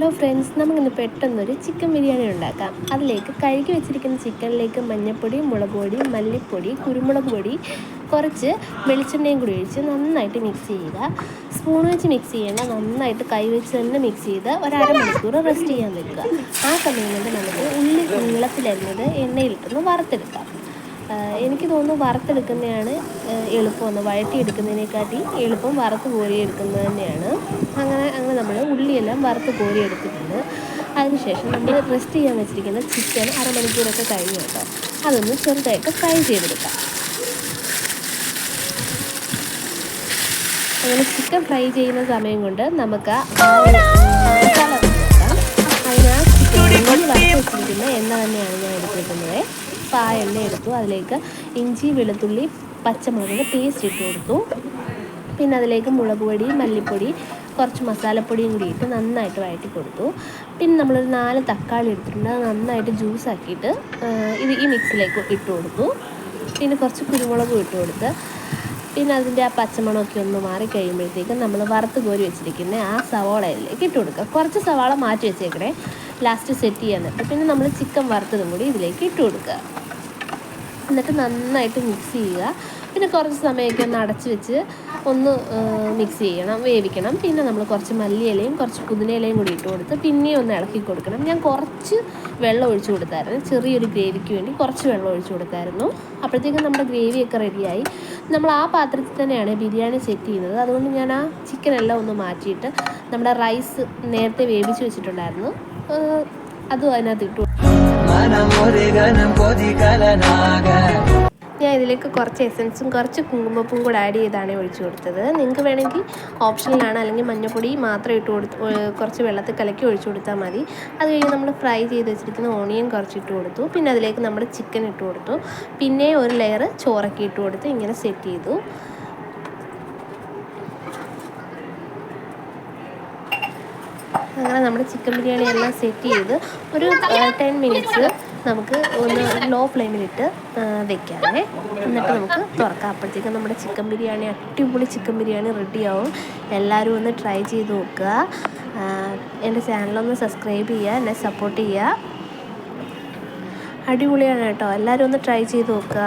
Hello friends നമുക്കിന്ന് പെട്ടെന്നൊരു chicken biryani ഉണ്ടാക്കാം. അതിലേക്ക് കഴുകി വെച്ചിരിക്കുന്ന ചിക്കനിലേക്ക് മഞ്ഞൾപ്പൊടി മുളക് പൊടി മല്ലിപ്പൊടി കുരുമുളക് പൊടി കുറച്ച് വെളിച്ചെണ്ണയും കൂടി ഒഴിച്ച് നന്നായിട്ട് മിക്സ് ചെയ്യുക. സ്പൂൺ വെച്ച് മിക്സ് ചെയ്യേണ്ട നന്നായിട്ട് കൈ വെച്ച് തന്നെ മിക്സ് ചെയ്ത് ഒരമണിക്കൂർ റെസ്റ്റ് ചെയ്യാൻ വെക്കുക. ആ സമയം കൊണ്ട് നമുക്ക് ഉള്ളി നീളത്തിലരിഞ്ഞത് എണ്ണയിലിട്ടൊന്ന് വറുത്തെടുക്കാം. എനിക്ക് തോന്നുന്നു വറുത്തെടുക്കുന്നതാണ് എളുപ്പമെന്ന് വഴറ്റിയെടുക്കുന്നതിനെക്കാട്ടി എളുപ്പം വറുത്ത് കോരിയെടുക്കുന്നത് തന്നെയാണ് അങ്ങനെ അങ്ങനെ നമ്മൾ ഉള്ളിയെല്ലാം വറുത്ത് കോരിയെടുത്തിട്ടുണ്ട് അതിനുശേഷം നമ്മൾ റെസ്റ്റ് ചെയ്യാൻ വെച്ചിരിക്കുന്ന ചിക്കൻ അരമണിക്കൂറൊക്കെ കഴിഞ്ഞു കേട്ടോ അതൊന്ന് ചെറുതായിട്ട് ഫ്രൈ ചെയ്തെടുക്കാം അങ്ങനെ ചിക്കൻ ഫ്രൈ ചെയ്യുന്ന സമയം കൊണ്ട് നമുക്ക് അതിന് ചിക്കൻ വെച്ചിരിക്കുന്ന എണ്ണ തന്നെയാണ് അപ്പോൾ ആ എണ്ണ എടുത്തു. അതിലേക്ക് ഇഞ്ചി വെളുത്തുള്ളി പച്ചമുളകിന്റെ പേസ്റ്റ് ഇട്ട് കൊടുത്തു. പിന്നെ അതിലേക്ക് മുളക് പൊടി മല്ലിപ്പൊടി കുറച്ച് മസാലപ്പൊടിയും കൂടി ഇട്ട് നന്നായിട്ട് വഴറ്റി കൊടുത്തു. പിന്നെ നമ്മളൊരു നാല് തക്കാളി എടുത്തിട്ടുണ്ട്. അത് നന്നായിട്ട് ജ്യൂസ് ആക്കിയിട്ട് ഇത് ഈ മിക്സിലേക്ക് ഇട്ട് കൊടുത്തു. പിന്നെ കുറച്ച് കുരുമുളകും ഇട്ട് കൊടുത്ത് പിന്നെ അതിന്റെ ആ പച്ചമണമൊക്കെ ഒന്ന് മാറി കഴിയുമ്പോഴത്തേക്കും നമ്മൾ വറുത്ത് കോരി വെച്ചിരിക്കുന്ന ആ സവാളയിലേക്ക് ഇട്ട് കൊടുക്കുക. കുറച്ച് സവാള മാറ്റി വെച്ചേക്കണേ. ലാസ്റ്റ് സെറ്റ് ചെയ്യാൻ പറ്റും പിന്നെ നമ്മൾ ചിക്കൻ വറുത്തതും കൂടി ഇതിലേക്ക് ഇട്ട് കൊടുക്കുക. എന്നിട്ട് നന്നായിട്ട് മിക്സ് ചെയ്യുക. പിന്നെ കുറച്ച് സമയമൊക്കെ ഒന്ന് അടച്ച് വെച്ച് ഒന്ന് മിക്സ് ചെയ്യണം വേവിക്കണം. പിന്നെ നമ്മൾ കുറച്ച് മല്ലിയിലയും കുറച്ച് പുതിനയിലയും കൂടി ഇട്ട് കൊടുത്ത് പിന്നെയും ഒന്ന് ഇളക്കി കൊടുക്കണം. ഞാൻ കുറച്ച് വെള്ളം ഒഴിച്ച് കൊടുത്തായിരുന്നു. ചെറിയൊരു ഗ്രേവിക്ക് വേണ്ടി കുറച്ച് വെള്ളം ഒഴിച്ച് കൊടുത്തായിരുന്നു. അപ്പോഴത്തേക്കും നമ്മുടെ ഗ്രേവിയൊക്കെ റെഡിയായി. നമ്മൾ ആ പാത്രത്തിൽ തന്നെയാണ് ബിരിയാണി സെറ്റ് ചെയ്യുന്നത്. അതുകൊണ്ട് ഞാൻ ആ ചിക്കനെല്ലാം ഒന്ന് മാറ്റിയിട്ട് നമ്മുടെ റൈസ് നേരത്തെ വേവിച്ച് വെച്ചിട്ടുണ്ടായിരുന്നു. അതും അതിനകത്ത് ഇട്ടു. ഞാൻ ഇതിലേക്ക് കുറച്ച് എസൻസും കുറച്ച് കുങ്കുമപ്പും കൂടെ ആഡ് ചെയ്താണ് ഒഴിച്ചു കൊടുത്തത്. നിങ്ങൾക്ക് വേണമെങ്കിൽ ഓപ്ഷനിലാണ് അല്ലെങ്കിൽ മഞ്ഞപ്പൊടി മാത്രം ഇട്ട് കൊടുത്ത് കുറച്ച് വെള്ളത്തിൽ കലക്കി ഒഴിച്ചു കൊടുത്താൽ മതി. അത് കഴിഞ്ഞ് നമ്മൾ ഫ്രൈ ചെയ്ത് വെച്ചിരിക്കുന്ന ഓണിയൻ കുറച്ച് ഇട്ട് കൊടുത്തു. പിന്നെ അതിലേക്ക് നമ്മുടെ ചിക്കൻ ഇട്ട് കൊടുത്തു. പിന്നെ ഒരു ലെയർ ചോറൊക്കെ ഇട്ട് കൊടുത്ത് ഇങ്ങനെ സെറ്റ് ചെയ്തു. അങ്ങനെ നമ്മുടെ ചിക്കൻ ബിരിയാണി എല്ലാം സെറ്റ് ചെയ്ത് ഒരു ടെൻ മിനിറ്റ്സ് നമുക്ക് ഒന്ന് ലോ ഫ്ലെയിമിലിട്ട് വെക്കാമേ എന്നിട്ട് നമുക്ക് തുറക്കാം. അപ്പോഴത്തേക്കും നമ്മുടെ ചിക്കൻ ബിരിയാണി അടിപൊളി ചിക്കൻ ബിരിയാണി റെഡിയാവും എല്ലാവരും ഒന്ന് ട്രൈ ചെയ്ത് നോക്കുക. എന്റെ ചാനലൊന്ന് സബ്സ്ക്രൈബ് ചെയ്യുക എന്നെ സപ്പോർട്ട് ചെയ്യുക. അടിപൊളിയാണ് കേട്ടോ. എല്ലാവരും ഒന്ന് ട്രൈ ചെയ്ത് നോക്കുക.